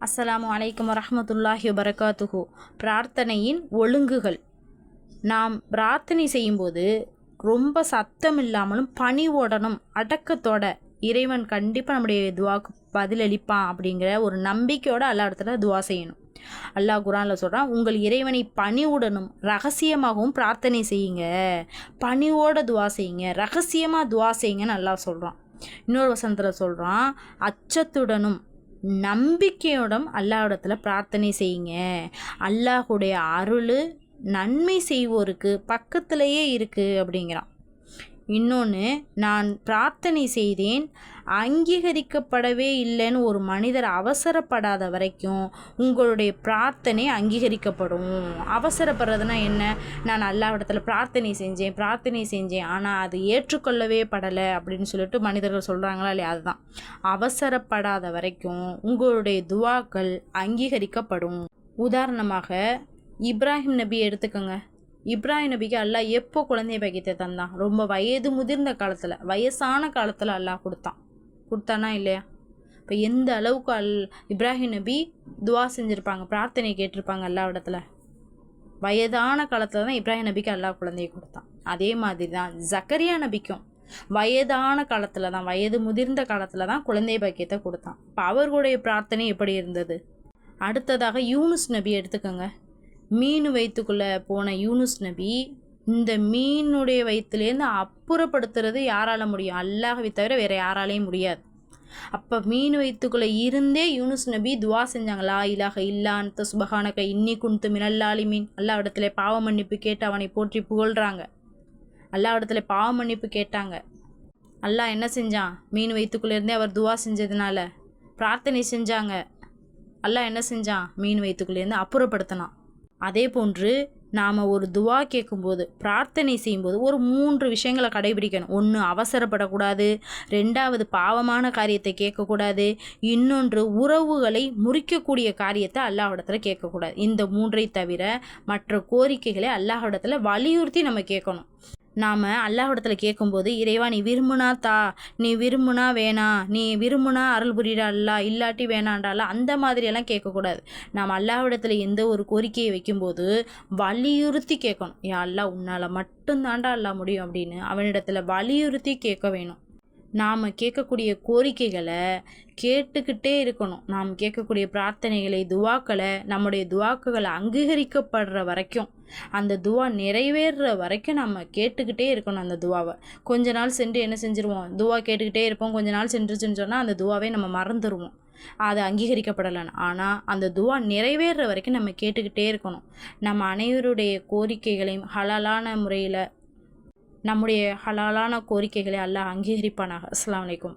அஸ்ஸலாமு அலைக்கும் வரமத்துல்லாஹி வபரகாத்துஹு. பிரார்த்தனையின் ஒழுங்குகள். நாம் பிரார்த்தனை செய்யும்போது ரொம்ப சத்தம் இல்லாமலும் பணிவோடனும் அடக்கத்தோட இறைவன் கண்டிப்பாக நம்முடைய துவாக்கு பதிலளிப்பான் அப்படிங்கிற ஒரு நம்பிக்கையோட அல்லா இடத்துல துவா செய்யணும். அல்லாஹ் குரானில் சொல்கிறான் உங்கள் இறைவனை பணிவுடனும் ரகசியமாகவும் பிரார்த்தனை செய்யுங்க. பணிவோட துவா செய்யுங்க ரகசியமாக துவா செய்யுங்கன்னு அல்லாஹ் சொல்கிறான் இன்னொரு வசனத்தில் சொல்கிறான் அச்சத்துடனும் நம்பிக்கையோடும் அல்லாவிடத்தில் பிரார்த்தனை செய்யுங்க. அல்லாஹுடைய அருள் நன்மை செய்வோருக்கு பக்கத்திலேயே இருக்குது அப்படிங்கிறான். இன்னொன்று நான் பிரார்த்தனை செய்தேன் அங்கீகரிக்கப்படவே இல்லைன்னு ஒரு மனிதர் அவசரப்படாத வரைக்கும் உங்களுடைய பிரார்த்தனை அங்கீகரிக்கப்படும். அவசரப்படுறதுனா என்ன? நான் அல்லாவிடத்தில் பிரார்த்தனை செஞ்சேன் பிரார்த்தனை செஞ்சேன் ஆனால் அது ஏற்றுக்கொள்ளவே படலை அப்படின்னு சொல்லிட்டு மனிதர்கள் சொல்கிறாங்களா இல்லையா? அதுதான். அவசரப்படாத வரைக்கும் உங்களுடைய துவாக்கள் அங்கீகரிக்கப்படும். உதாரணமாக இப்ராஹிம் நபி எடுத்துக்கோங்க. இப்ராஹிம் நபிக்கு அல்லாஹ் எப்போ குழந்தை பாக்கியத்தை தந்தான்? ரொம்ப வயது முதிர்ந்த காலத்தில் வயசான காலத்தில் அல்லாஹ் கொடுத்தான். கொடுத்தானா இல்லையா? இப்போ எந்த அளவுக்கு அல் இப்ராஹிம் நபி துவா செஞ்சுருப்பாங்க பிரார்த்தனை கேட்டிருப்பாங்க எல்லா இடத்துல வயதான காலத்தில் தான் இப்ராஹிம் நபிக்கு அல்லாஹ் குழந்தையை கொடுத்தான். அதே மாதிரி தான் ஜக்கரியா நபிக்கும் வயதான காலத்தில் தான் வயது முதிர்ந்த காலத்தில் தான் குழந்தை பாக்கியத்தை கொடுத்தான். இப்போ அவர்களுடைய பிரார்த்தனை எப்படி இருந்தது? அடுத்ததாக யூனுஸ் நபி எடுத்துக்கோங்க. மீன் வயிற்றுக்குள்ளே போன யூனுஸ் நபி இந்த மீனுடைய வயிற்றுலேருந்து அப்புறப்படுத்துறது யாரால முடியும்? அல்லாஹவை தவிர வேறு யாராலையும் முடியாது. அப்போ மீன் வயிற்றுக்குள்ளே இருந்தே யூனுஸ் நபி துவா செஞ்சாங்களா இலாக இல்லான் சுபஹானக இன்னி குன்து மினல்லாலி மீன் அல்லா இடத்துல பாவ மன்னிப்பு கேட்டு அவனை போற்றி புகழ்கிறாங்க அல்லா இடத்துல பாவ மன்னிப்பு கேட்டாங்க. அல்லாஹ் என்ன செஞ்சான்? மீன் வயிற்றுக்குள்ளே இருந்தே அவர் துவா செஞ்சதுனால பிரார்த்தனை செஞ்சாங்க. அல்லாஹ் என்ன செஞ்சான்? மீன் வயிற்றுக்குள்ளேருந்து அப்புறப்படுத்தினான். அதே போன்று நாம் ஒரு துவா கேட்கும்போது பிரார்த்தனை செய்யும்போது ஒரு மூன்று விஷயங்களை கடைபிடிக்கணும். ஒன்று அவசரப்படக்கூடாது. ரெண்டாவது பாவமான காரியத்தை கேட்கக்கூடாது. இன்னொன்று உறவுகளை முறிக்கக்கூடிய காரியத்தை அல்லாஹிடத்தில் கேட்கக்கூடாது. இந்த மூன்றை தவிர மற்ற கோரிக்கைகளை அல்லாஹிடத்தில் வலியுறுத்தி நம்ம கேட்கணும். நாம் அல்லாஹிடத்தில் கேட்கும்போது இறைவா நீ விரும்புனா தா நீ விரும்புனா வேணாம் நீ விரும்புனா அருள் புரிடா அல்லா இல்லாட்டி வேணாண்டாளா அந்த மாதிரியெல்லாம் கேட்கக்கூடாது நாம் அல்லாஹிடத்தில் எந்த ஒரு கோரிக்கையை வைக்கும்போது வலியுறுத்தி கேட்கணும் யா அல்லா உன்னால் மட்டும்தாண்டா அல்லா முடியும் அப்படின்னு அவனிடத்தில் வலியுறுத்தி கேட்க வேணும். நாம் கேட்கக்கூடிய கோரிக்கைகளை கேட்டுக்கிட்டே இருக்கணும். நாம் கேட்கக்கூடிய பிரார்த்தனைகளை துவாக்களை நம்முடைய துவாக்குகளை அங்கீகரிக்கப்படுற வரைக்கும். அந்த துவா நிறைவேறுற வரைக்கும் நம்ம கேட்டுக்கிட்டே இருக்கணும் அந்த துவாவை. கொஞ்ச நாள் சென்று என்ன செஞ்சுருவோம்? துவா கேட்டுக்கிட்டே இருப்போம். கொஞ்ச நாள் சென்றுச்சுன்னு சொன்னால் அந்த துவாவை நம்ம மறந்துடுவோம் அது அங்கீகரிக்கப்படலைன்னு. ஆனால் அந்த துவா நிறைவேறுற வரைக்கும் நம்ம கேட்டுக்கிட்டே இருக்கணும். நம்ம அனைவருடைய கோரிக்கைகளையும் ஹலாலான முறையில் நம்முடைய ஹலாலான கோரிக்கைகளை அல்லாஹ் அங்கீகரிப்பானாக. அஸ்லாம் வலைக்கும்